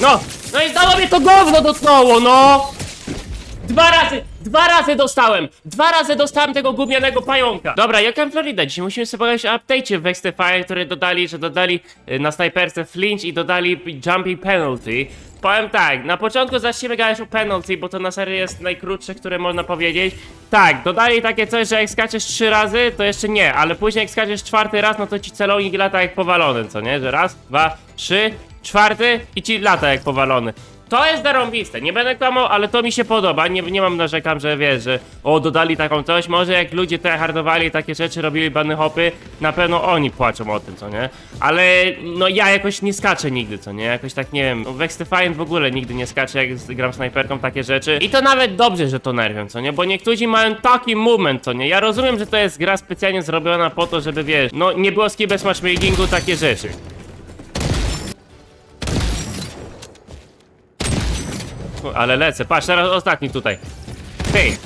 No! No i znowu mnie to gówno dotknęło, no! Dwa razy, dwa razy dostałem! Dwa razy dostałem tego gównianego pająka! Dobra, Jokem Florida, dzisiaj musimy sobie pogadać o update'cie w Xtefire, które dodali, że dodali y, na snajperce flinch i dodali jumping penalty. Powiem tak, na początku zacznijmy gadać o penalty, bo to na serio jest najkrótsze, które można powiedzieć. Tak, dodali takie coś, że jak skaczesz trzy razy, to jeszcze nie, ale później jak skaczesz czwarty raz, no to ci celownik lata jak powalony, co nie? Że raz, dwa, trzy, czwarty i ci lata jak powalony. To jest zarąbiste, nie będę kłamał, ale to mi się podoba, nie, nie mam narzekam, że wiesz, że o, dodali taką coś, może jak ludzie tryhardowali takie rzeczy, robili bany hopy, na pewno oni płaczą o tym, co nie? Ale, no ja jakoś nie skaczę nigdy, co nie? Jakoś tak, nie wiem, w Exdefiant w ogóle nigdy nie skaczę, jak gram snajperką, takie rzeczy. I to nawet dobrze, że to nerwią, co nie? Bo niektórzy mają taki moment, co nie? Ja rozumiem, że to jest gra specjalnie zrobiona po to, żeby, wiesz, no nie było ski bez matchmakingu, takie rzeczy. Ale lecę, patrz, teraz ostatni tutaj. Hej.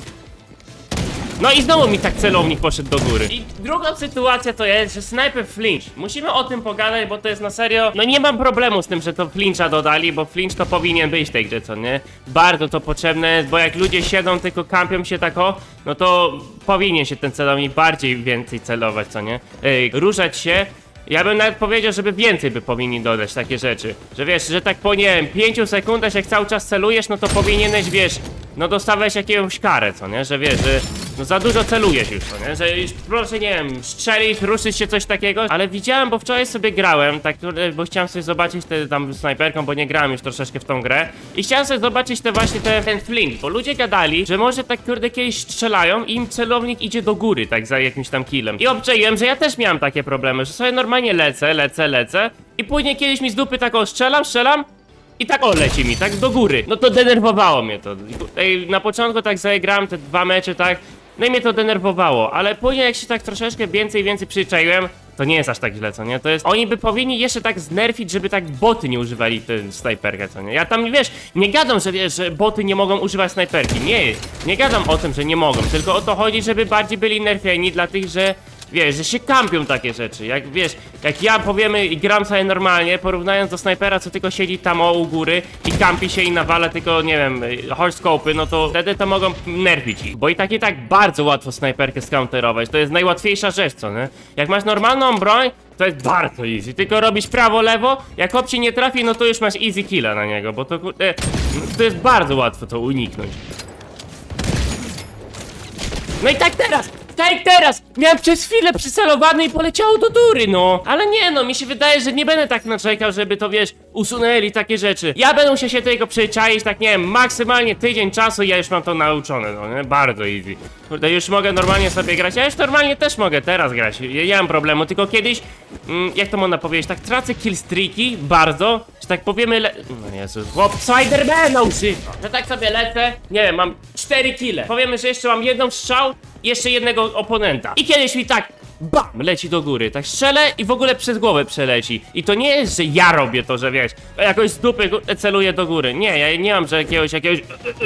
No i znowu mi tak celownik poszedł do góry. I druga sytuacja to jest, że sniper flinch. Musimy o tym pogadać, bo to jest na serio. No nie mam problemu z tym, że to flincha dodali, bo flinch to powinien być w tej grze, co nie? Bardzo to potrzebne jest, bo jak ludzie siedzą, tylko kampią się tako, no to powinien się ten celownik bardziej więcej celować, co nie? Ej, ruszać się. Ja bym nawet powiedział, żeby więcej by powinni dodać takie rzeczy. Że wiesz, że tak po nie wiem, 5 sekundach jak cały czas celujesz, no to powinieneś, wiesz, no dostawać jakąś karę, co nie? Że wiesz, że no za dużo celujesz już, co nie? Że już proszę, nie wiem, strzelić, ruszyć się coś takiego. Ale widziałem, bo wczoraj sobie grałem, tak, bo chciałem sobie zobaczyć te tam snajperką, bo nie grałem już troszeczkę w tą grę. I chciałem sobie zobaczyć te właśnie te, ten flint, bo ludzie gadali, że może tak kurde kiedyś strzelają i im celownik idzie do góry, tak za jakimś tam killem. I obczaiłem, że ja też miałem takie problemy, że sobie normalnie lecę, lecę, lecę i później kiedyś mi z dupy tak o strzelam, strzelam i tak o leci mi, tak do góry. No to denerwowało mnie to. Na początku tak sobie grałem te dwa mecze, tak. No i mnie to denerwowało, ale później jak się tak troszeczkę więcej więcej przyczaiłem, to nie jest aż tak źle, co nie? To jest. Oni by powinni jeszcze tak znerfić, żeby tak boty nie używali ten snajperkę, co nie? Ja tam wiesz, nie gadam, że wiesz, że boty nie mogą używać snajperki. Nie, nie gadam o tym, że nie mogą, tylko o to chodzi, żeby bardziej byli nerfieni dla tych, że Wiesz, że się kampią takie rzeczy. Jak wiesz, jak ja powiemy i gram sobie normalnie, porównując do snajpera, co tylko siedzi tam o u góry i kampi się i nawala tylko, nie wiem, horsecope'y, no to wtedy to mogą nerwić ich. Bo i tak i tak bardzo łatwo snajperkę scounterować. To jest najłatwiejsza rzecz, co nie? Jak masz normalną broń, to jest bardzo easy. Tylko robisz prawo, lewo, jak op ci nie trafi, no to już masz easy killa na niego, bo to to jest bardzo łatwo to uniknąć. No i tak teraz! Tak jak teraz! Miałem przez chwilę przycelowany i poleciało do dury, no! Ale nie no, mi się wydaje, że nie będę tak naczekał, żeby to wiesz, usunęli takie rzeczy. Ja będę musiał się tego przyczaić, tak nie wiem, maksymalnie tydzień czasu i ja już mam to nauczone, no nie? Bardzo easy. Kurde, już mogę normalnie sobie grać. Ja już normalnie też mogę teraz grać. Ja nie mam problemu, tylko kiedyś, mm, jak to można powiedzieć, tak tracę killstreaki bardzo, że tak powiemy le... No Jezus, chłop Spidermana używa. Że tak sobie lecę, nie wiem, mam 4 kile. Powiemy, że jeszcze mam jedną strzał, jeszcze jednego oponenta. I kiedyś mi tak BAM! Leci do góry, tak strzelę i w ogóle przez głowę przeleci. I to nie jest, że ja robię to, że wiesz, jakoś z dupy celuję do góry. Nie, ja nie mam, że jakiegoś, jakiegoś,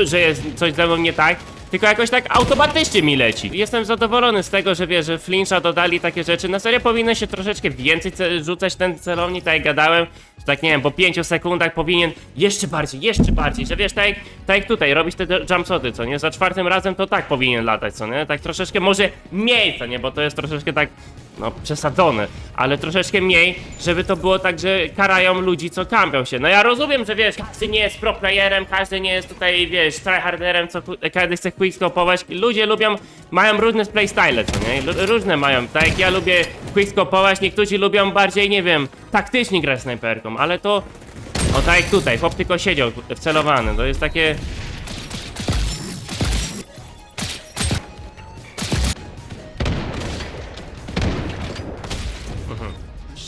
że jest coś ze mną nie tak. Tylko jakoś tak automatycznie mi leci. Jestem zadowolony z tego, że wiesz, że Flincha dodali takie rzeczy. Na serio powinno się troszeczkę więcej ce- rzucać ten celownik, tak jak gadałem. Że tak nie wiem, po 5 sekundach powinien jeszcze bardziej, jeszcze bardziej. Że wiesz, tak jak, tak jak tutaj, robić te jumpshoty, co nie? Za czwartym razem to tak powinien latać, co nie? Tak troszeczkę może mniej, co nie? Bo to jest troszeczkę tak no przesadzone, ale troszeczkę mniej, żeby to było tak, że karają ludzi, co kampią się. No ja rozumiem, że wiesz, każdy nie jest pro playerem, każdy nie jest tutaj, wiesz, tryharderem, co każdy chce quickscopować. Ludzie lubią, mają różne playstyle, co nie? L- różne mają, tak jak ja lubię quickscopować, niektórzy lubią bardziej, nie wiem, taktycznie grać snajperką, ale to, o tak jak tutaj, chłop tylko siedział wcelowany, to jest takie...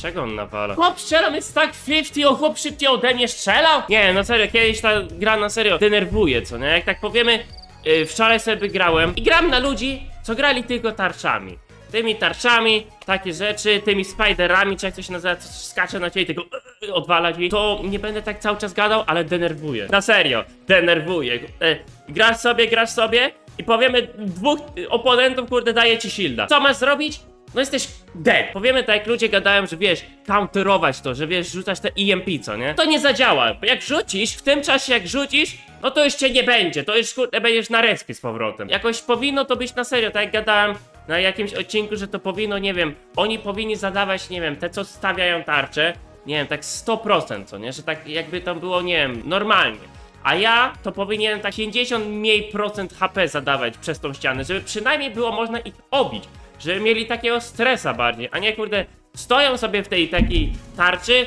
czego on nawala? Chłop strzelam jest tak 50, o chłop szybciej ode mnie strzelał? Nie, no serio, kiedyś ta gra na serio denerwuje, co nie? Jak tak powiemy, yy, wczoraj sobie grałem i gram na ludzi, co grali tylko tarczami. Tymi tarczami, takie rzeczy, tymi spiderami, czy jak to się nazywa, co skacze na ciebie, tylko yy, odwala ci. To nie będę tak cały czas gadał, ale denerwuje. Na serio, denerwuje. E, grasz sobie, grasz sobie i powiemy dwóch y, oponentów, kurde, daje ci shielda. Co masz zrobić? No jesteś dead. Powiemy tak, jak ludzie gadają, że wiesz, counterować to, że wiesz, rzucać te EMP, co nie? To nie zadziała. Bo jak rzucisz, w tym czasie jak rzucisz, no to już cię nie będzie, to już kurde będziesz na respie z powrotem. Jakoś powinno to być na serio, tak jak gadałem na jakimś odcinku, że to powinno, nie wiem, oni powinni zadawać, nie wiem, te co stawiają tarczę, nie wiem, tak 100%, co nie? Że tak jakby to było, nie wiem, normalnie. A ja to powinienem tak 50 mniej procent HP zadawać przez tą ścianę, żeby przynajmniej było można ich obić. Żeby mieli takiego stresa bardziej, a nie kurde, stoją sobie w tej takiej tarczy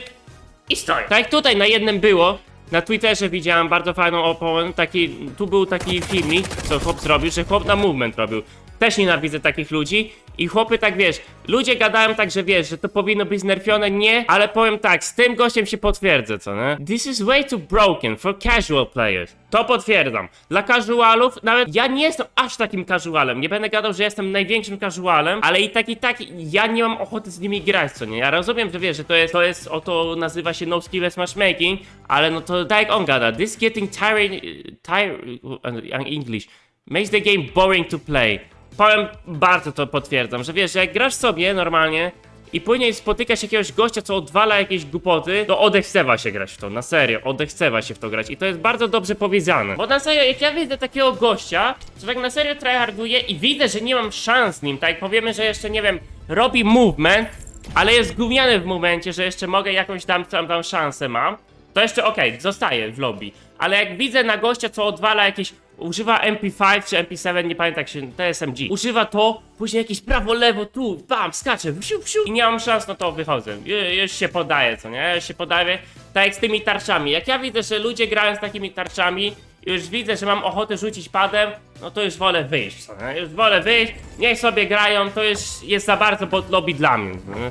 i stoją. Tak jak tutaj na jednym było, na Twitterze widziałem bardzo fajną opowieść, taki, tu był taki filmik, co chłop zrobił, że chłop na movement robił. Też nienawidzę takich ludzi i chłopy tak wiesz, ludzie gadają tak, że wiesz, że to powinno być znerfione, nie, ale powiem tak, z tym gościem się potwierdzę, co nie? This is way too broken for casual players. To potwierdzam. Dla casualów, nawet ja nie jestem aż takim casualem, nie będę gadał, że jestem największym casualem, ale i tak i tak ja nie mam ochoty z nimi grać, co nie? Ja rozumiem, że wiesz, że to jest, to jest, oto nazywa się no skillless matchmaking, ale no to tak jak on gada, this getting tiring, tiring, English, makes the game boring to play. Powiem, bardzo to potwierdzam, że wiesz, jak grasz sobie normalnie i później spotykasz jakiegoś gościa, co odwala jakieś głupoty, to odechcewa się grać w to, na serio, odechcewa się w to grać i to jest bardzo dobrze powiedziane. Bo na serio, jak ja widzę takiego gościa, co tak na serio tryharduje i widzę, że nie mam szans z nim, tak powiemy, że jeszcze, nie wiem, robi movement, ale jest gówniany w momencie, że jeszcze mogę jakąś tam, tam, tam szansę mam, to jeszcze okej, zostaję w lobby. Ale jak widzę na gościa, co odwala jakieś. Używa MP5 czy MP7, nie pamiętam jak się. To SMG. Używa to, później jakieś prawo, lewo, tu, bam, skacze, wsiu, wsiu. I nie mam szans, no to wychodzę. Ju- Już się podaję, co nie? Już się podaję. Tak jak z tymi tarczami. Jak ja widzę, że ludzie grają z takimi tarczami, już widzę, że mam ochotę rzucić padem, no to już wolę wyjść, co nie? Już wolę wyjść, niech sobie grają, to już jest za bardzo pod lobby dla mnie. Nie?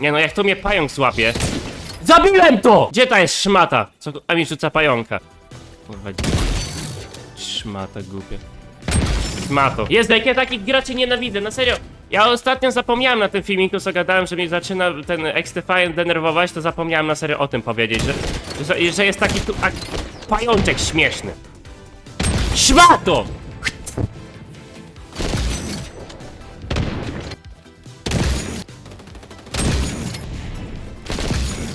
Nie no, jak to mnie pająk złapie. Zabiłem to! Gdzie ta jest szmata? Co tu? A mi rzuca pająka. Kurwa. Szmata głupia. Szmato. Jest, jak ja takich graczy nienawidzę, na serio. Ja ostatnio zapomniałem na tym filmiku, co gadałem, że mnie zaczyna ten XTFion denerwować, to zapomniałem na serio o tym powiedzieć, że, że, że jest taki tu pajączek śmieszny. Szmato!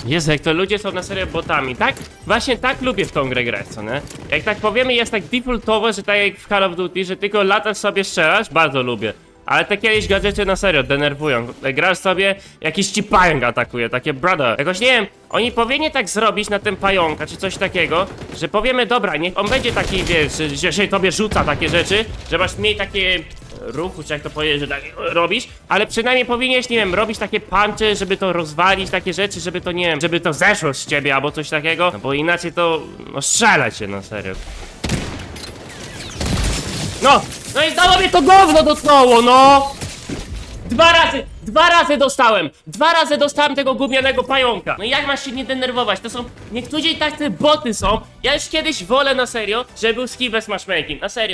Jezu, jak to ludzie są na serio botami, tak? Właśnie tak lubię w tą grę grać, co nie? Jak tak powiemy, jest tak defaultowo, że tak jak w Call of Duty, że tylko latasz sobie strzelasz, bardzo lubię. Ale te kiedyś gadżety na serio denerwują. Grasz sobie, jakiś ci pająk atakuje, takie brother. Jakoś nie wiem, oni powinni tak zrobić na tym pająka, czy coś takiego, że powiemy, dobra, niech on będzie taki, wiesz, że się tobie rzuca takie rzeczy, że masz mniej takie ruchu, czy jak to powiedzieć, że tak robisz, ale przynajmniej powinieneś, nie wiem, robić takie puncze, żeby to rozwalić, takie rzeczy, żeby to, nie wiem, żeby to zeszło z ciebie albo coś takiego, no bo inaczej to, no strzelać się na serio. No, no i znowu mnie to gówno dotknęło, no! Dwa razy, dwa razy dostałem! Dwa razy dostałem tego gównianego pająka! No i jak masz się nie denerwować? To są, niektórzy i tak te boty są. Ja już kiedyś wolę na serio, żeby był skill bez na serio.